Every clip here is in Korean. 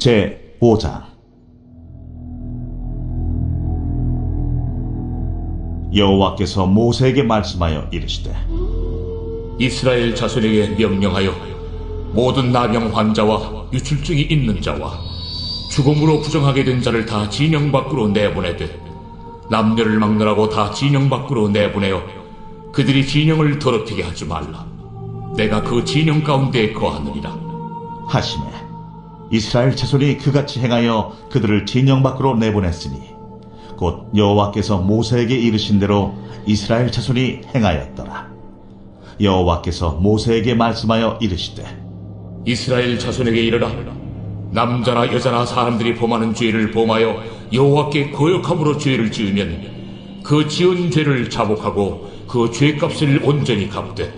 제 5장 여호와께서 모세에게 말씀하여 이르시되 이스라엘 자손에게 명령하여 모든 나병 환자와 유출증이 있는 자와 죽음으로 부정하게 된 자를 다 진영 밖으로 내보내되 남녀를 막느라고 다 진영 밖으로 내보내어 그들이 진영을 더럽히게 하지 말라. 내가 그 진영 가운데 거하느니라. 하시매 이스라엘 자손이 그같이 행하여 그들을 진영 밖으로 내보냈으니 곧 여호와께서 모세에게 이르신 대로 이스라엘 자손이 행하였더라. 여호와께서 모세에게 말씀하여 이르시되 이스라엘 자손에게 이르라. 남자나 여자나 사람들이 범하는 죄를 범하여 여호와께 거역함으로 죄를 지으면 그 지은 죄를 자복하고 그 죄값을 온전히 갚되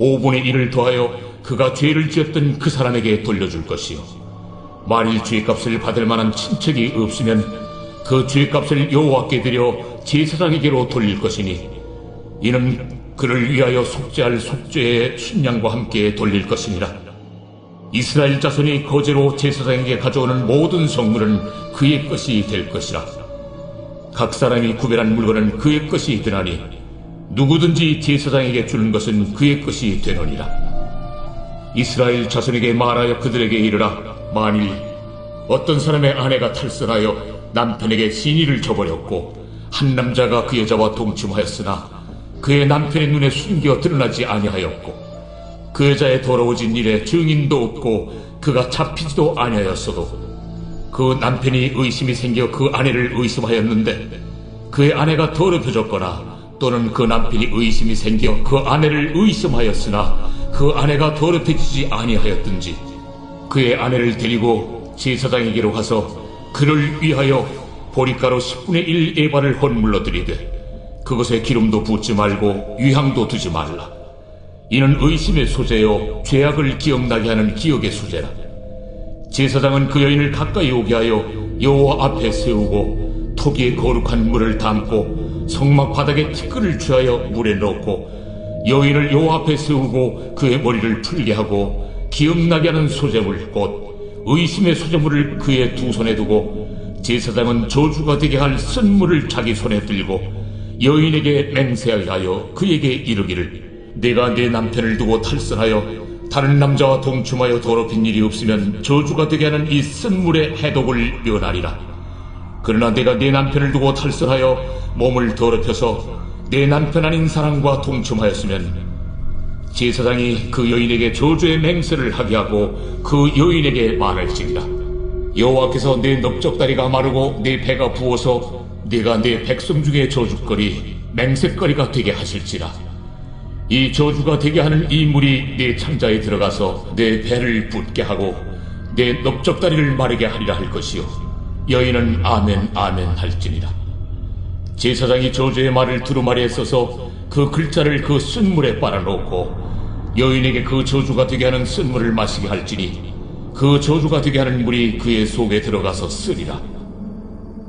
5분의 1을 더하여 그가 죄를 지었던 그 사람에게 돌려줄 것이요 만일 죄값을 받을 만한 친척이 없으면 그 죄값을 여호와께 드려 제사장에게로 돌릴 것이니 이는 그를 위하여 속죄할 속죄의 순양과 함께 돌릴 것이니라 이스라엘 자손이 거제로 제사장에게 가져오는 모든 성물은 그의 것이 될 것이라. 각 사람이 구별한 물건은 그의 것이 되나니 누구든지 제사장에게 주는 것은 그의 것이 되느니라. 이스라엘 자손에게 말하여 그들에게 이르라. 만일 어떤 사람의 아내가 탈선하여 남편에게 신의를 저버렸고 한 남자가 그 여자와 동침하였으나 그의 남편의 눈에 숨겨 드러나지 아니하였고 그 여자의 더러워진 일에 증인도 없고 그가 잡히지도 아니하였어도 그 남편이 의심이 생겨 그 아내를 의심하였는데 그의 아내가 더럽혀졌거나 또는 그 남편이 의심이 생겨 그 아내를 의심하였으나 그 아내가 더럽혀지지 아니하였든지 그의 아내를 데리고 제사장에게로 가서 그를 위하여 보리가루 10분의 1 에바를 헌물로 드리되 그것에 기름도 붓지 말고 유향도 두지 말라. 이는 의심의 소재요 죄악을 기억나게 하는 기억의 소재라. 제사장은 그 여인을 가까이 오게 하여 여호와 앞에 세우고 토기에 거룩한 물을 담고 성막 바닥에 티끌을 취하여 물에 넣고 여인을 여호와 앞에 세우고 그의 머리를 풀게 하고 기억나게 하는 소재물 곧 의심의 소재물을 그의 두 손에 두고 제사장은 저주가 되게 할 쓴물을 자기 손에 들고 여인에게 맹세하게 하여 그에게 이르기를 내가 내 남편을 두고 탈선하여 다른 남자와 동침하여 더럽힌 일이 없으면 저주가 되게 하는 이 쓴물의 해독을 면하리라. 그러나 내가 내 남편을 두고 탈선하여 몸을 더럽혀서 내 남편 아닌 사람과 동침하였으면 제사장이 그 여인에게 저주의 맹세를 하게 하고 그 여인에게 말할지니라. 여호와께서 내 넓적다리가 마르고 내 배가 부어서 네가 내 백성 중에 저주거리 맹세거리가 되게 하실지라. 이 저주가 되게 하는 이 물이 내 창자에 들어가서 내 배를 붓게 하고 내 넓적다리를 마르게 하리라 할 것이요 여인은 아멘 아멘 할지니라 제사장이 저주의 말을 두루마리에 써서 그 글자를 그 쓴물에 빨아놓고 여인에게 그 저주가 되게 하는 쓴물을 마시게 할지니 그 저주가 되게 하는 물이 그의 속에 들어가서 쓰리라.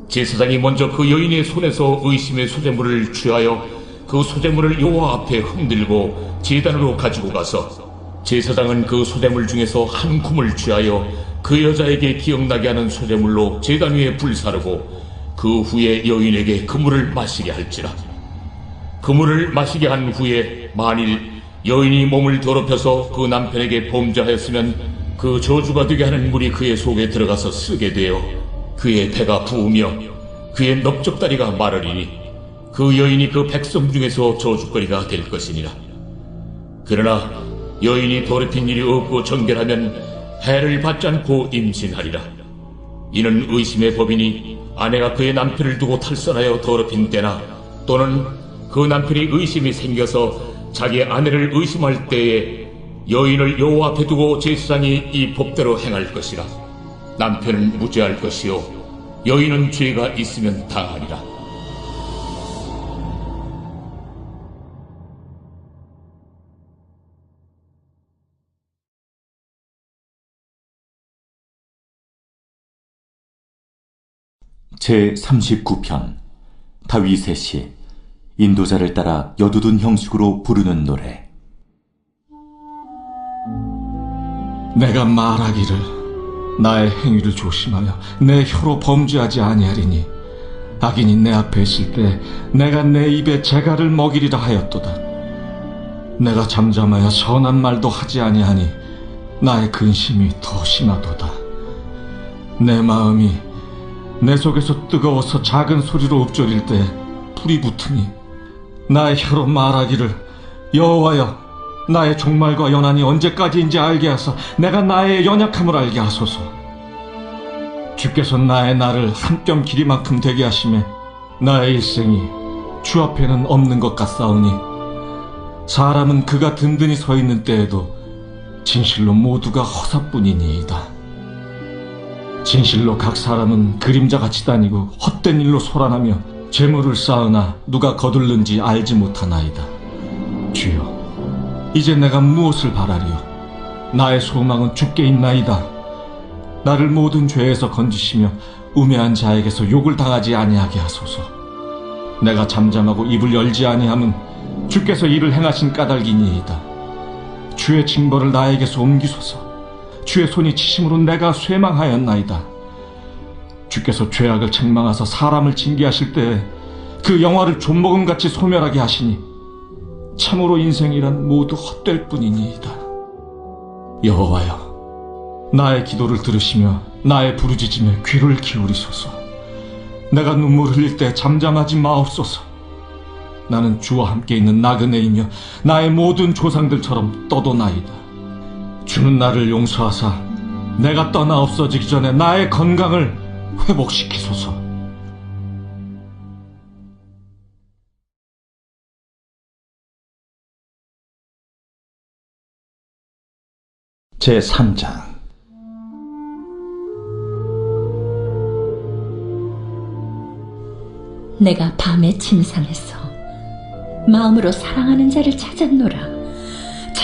제사장이 먼저 그 여인의 손에서 의심의 소재물을 취하여 그 소재물을 여호와 앞에 흔들고 제단으로 가지고 가서 제사장은 그 소재물 중에서 한 줌을 취하여 그 여자에게 기억나게 하는 소재물로 제단 위에 불사르고 그 후에 여인에게 그 물을 마시게 할지라 그 물을 마시게 한 후에 만일 여인이 몸을 더럽혀서 그 남편에게 범죄하였으면 그 저주가 되게 하는 물이 그의 속에 들어가서 쓰게 되어 그의 배가 부으며 그의 넓적다리가 마르리니 그 여인이 그 백성 중에서 저주거리가 될 것이니라. 그러나 여인이 더럽힌 일이 없고 정결하면 해를 받지 않고 임신하리라. 이는 의심의 법이니 아내가 그의 남편을 두고 탈선하여 더럽힌 때나 또는 그 남편이 의심이 생겨서 자기 아내를 의심할 때에 여인을 여호와 앞에 두고 제사장이 이 법대로 행할 것이라. 남편은 무죄할 것이요 여인은 죄가 있으면 당하리라. 제 39편 다윗의 시 인도자를 따라 여두둔 형식으로 부르는 노래 내가 말하기를 나의 행위를 조심하여 내 혀로 범죄하지 아니하리니 악인이 내 앞에 있을 때 내가 내 입에 재갈을 먹이리라 하였도다. 내가 잠잠하여 선한 말도 하지 아니하니 나의 근심이 더 심하도다. 내 마음이 내 속에서 뜨거워서 작은 소리로 읊조릴 때 불이 붙으니 나의 혀로 말하기를 여호와여 나의 종말과 연한이 언제까지인지 알게 하사 내가 나의 연약함을 알게 하소서. 주께서 나의 날을 한 뼘 길이만큼 되게 하심에 나의 일생이 주 앞에는 없는 것 같사오니 사람은 그가 든든히 서 있는 때에도 진실로 모두가 허사뿐이니이다 진실로 각 사람은 그림자같이 다니고 헛된 일로 소란하며 재물을 쌓으나 누가 거둘는지 알지 못하나이다. 주여, 이제 내가 무엇을 바라리요? 나의 소망은 주께 있나이다. 나를 모든 죄에서 건지시며 우매한 자에게서 욕을 당하지 아니하게 하소서. 내가 잠잠하고 입을 열지 아니함은 주께서 이를 행하신 까닭이니이다. 주의 징벌을 나에게서 옮기소서. 주의 손이 치심으로 내가 쇠망하였나이다. 주께서 죄악을 책망하사 사람을 징계하실 때 그 영화를 존먹음같이 소멸하게 하시니 참으로 인생이란 모두 헛될 뿐이니이다. 여호와여, 나의 기도를 들으시며 나의 부르짖음에 귀를 기울이소서. 내가 눈물 흘릴 때 잠잠하지 마옵소서. 나는 주와 함께 있는 나그네이며 나의 모든 조상들처럼 떠도나이다. 주는 나를 용서하사 내가 떠나 없어지기 전에 나의 건강을 회복시키소서. 제 3장 내가 밤에 침상에서 마음으로 사랑하는 자를 찾았노라.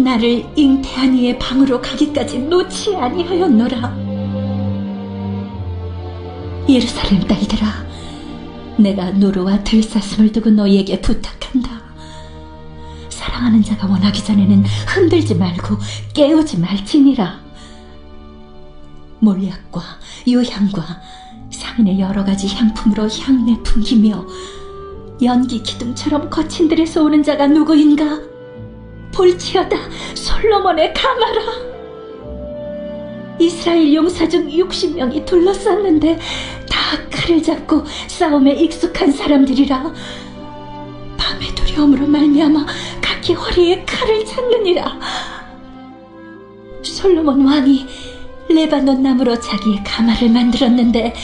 나를 잉태한 이의 방으로 가기까지 놓지 아니하였노라. 예루살렘 딸들아, 내가 노루와 들사슴을 두고 너희에게 부탁한다. 사랑하는 자가 원하기 전에는 흔들지 말고 깨우지 말지니라. 몰약과 유향과 상인의 여러 가지 향품으로 향내 풍기며 연기 기둥처럼 거친 들에서 오는 자가 누구인가? 볼지어다 솔로몬의 가마라. 이스라엘 용사 중 60명이 둘러쌌는데 다 칼을 잡고 싸움에 익숙한 사람들이라. 밤의 두려움으로 말미암아 각기 허리에 칼을 찾느니라. 솔로몬 왕이 레바논 나무로 자기의 가마를 만들었는데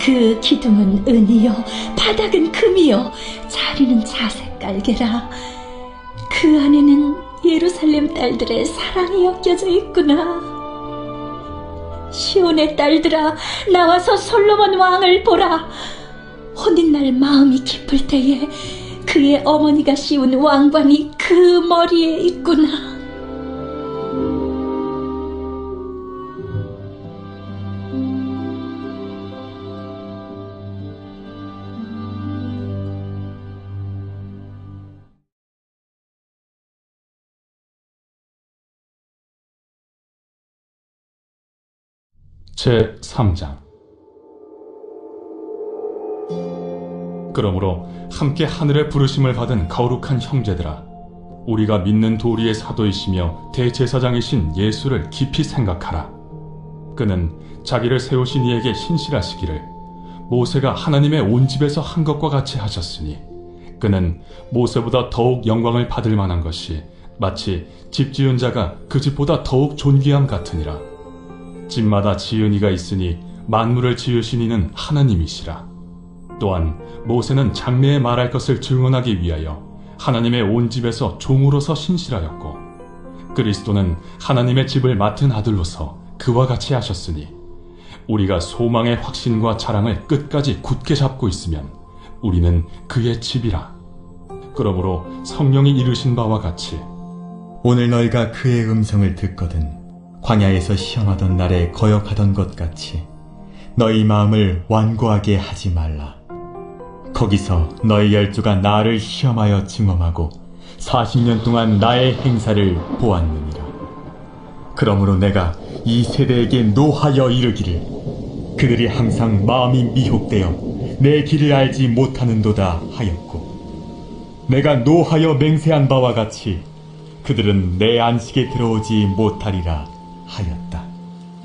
그 기둥은 은이요 바닥은 금이요 자리는 자색 깔개라 그 안에는 예루살렘 딸들의 사랑이 엮여져 있구나. 시온의 딸들아 나와서 솔로몬 왕을 보라. 혼인날 마음이 깊을 때에 그의 어머니가 씌운 왕관이 그 머리에 있구나 제 3장. 그러므로 함께 하늘의 부르심을 받은 거룩한 형제들아 우리가 믿는 도리의 사도이시며 대제사장이신 예수를 깊이 생각하라. 그는 자기를 세우신 이에게 신실하시기를 모세가 하나님의 온 집에서 한 것과 같이 하셨으니 그는 모세보다 더욱 영광을 받을 만한 것이 마치 집 지은 자가 그 집보다 더욱 존귀함 같으니라 집마다 지은이가 있으니 만물을 지으신 이는 하나님이시라. 또한 모세는 장래에 말할 것을 증언하기 위하여 하나님의 온 집에서 종으로서 신실하였고 그리스도는 하나님의 집을 맡은 아들로서 그와 같이 하셨으니 우리가 소망의 확신과 자랑을 끝까지 굳게 잡고 있으면 우리는 그의 집이라. 그러므로 성령이 이르신 바와 같이 오늘 너희가 그의 음성을 듣거든 광야에서 시험하던 날에 거역하던 것 같이 너희 마음을 완고하게 하지 말라. 거기서 너희 열조가 나를 시험하여 증험하고 40년 동안 나의 행사를 보았느니라. 그러므로 내가 이 세대에게 노하여 이르기를 그들이 항상 마음이 미혹되어 내 길을 알지 못하는도다 하였고 내가 노하여 맹세한 바와 같이 그들은 내 안식에 들어오지 못하리라 하였다.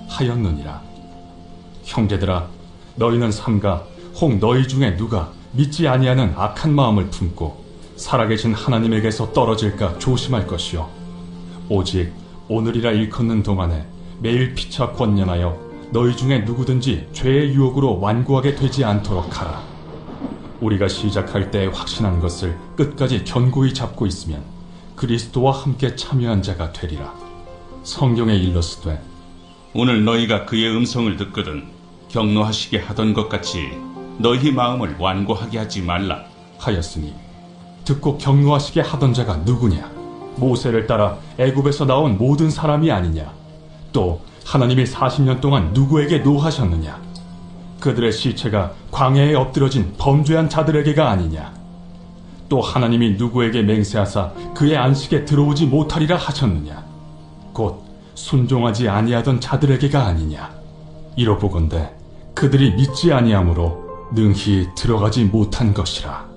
하였느니라. 형제들아, 너희는 삼가 혹 너희 중에 누가 믿지 아니하는 악한 마음을 품고 살아계신 하나님에게서 떨어질까 조심할 것이요. 오직 오늘이라 일컫는 동안에 매일 피차 권면하여 너희 중에 누구든지 죄의 유혹으로 완고하게 되지 않도록 하라. 우리가 시작할 때 확신한 것을 끝까지 견고히 잡고 있으면 그리스도와 함께 참여한 자가 되리라. 성경에 일렀으되 오늘 너희가 그의 음성을 듣거든 경노하시게 하던 것 같이 너희 마음을 완고하게 하지 말라. 하였으니 듣고 경노하시게 하던 자가 누구냐? 모세를 따라 애굽에서 나온 모든 사람이 아니냐? 또 하나님이 40년 동안 누구에게 노하셨느냐? 그들의 시체가 광야에 엎드러진 범죄한 자들에게가 아니냐? 또 하나님이 누구에게 맹세하사 그의 안식에 들어오지 못하리라 하셨느냐? 곧 순종하지 아니하던 자들에게가 아니냐? 이로보건대 그들이 믿지 아니하므로 능히 들어가지 못한 것이라.